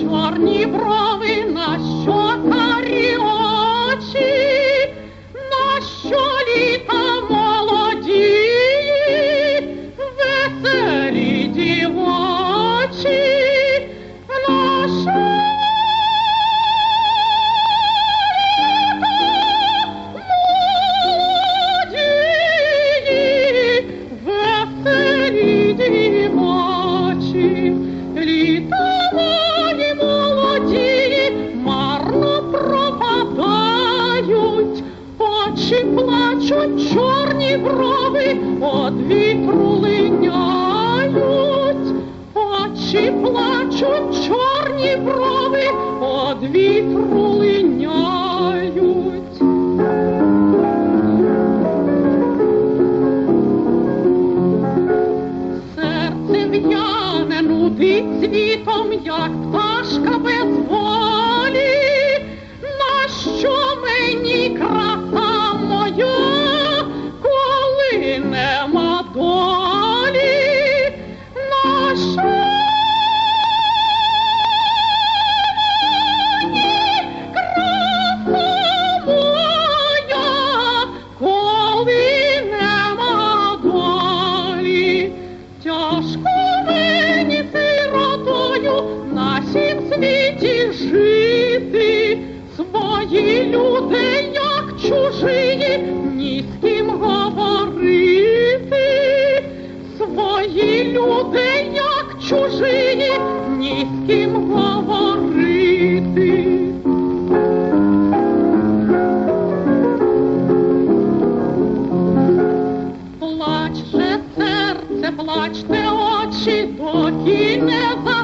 чорні брови, на що очі плачуть, чорні брови, од вітру линяють, очі плачуть, чорні брови, од вітру линяють. Серце в'яне нудить світом, як пташка без волі. Люди, як чужиї, ні з ким говорити, свої люди, як чужиї, ні з ким говорити. Плаче серце, плачте очі, доки не заснули,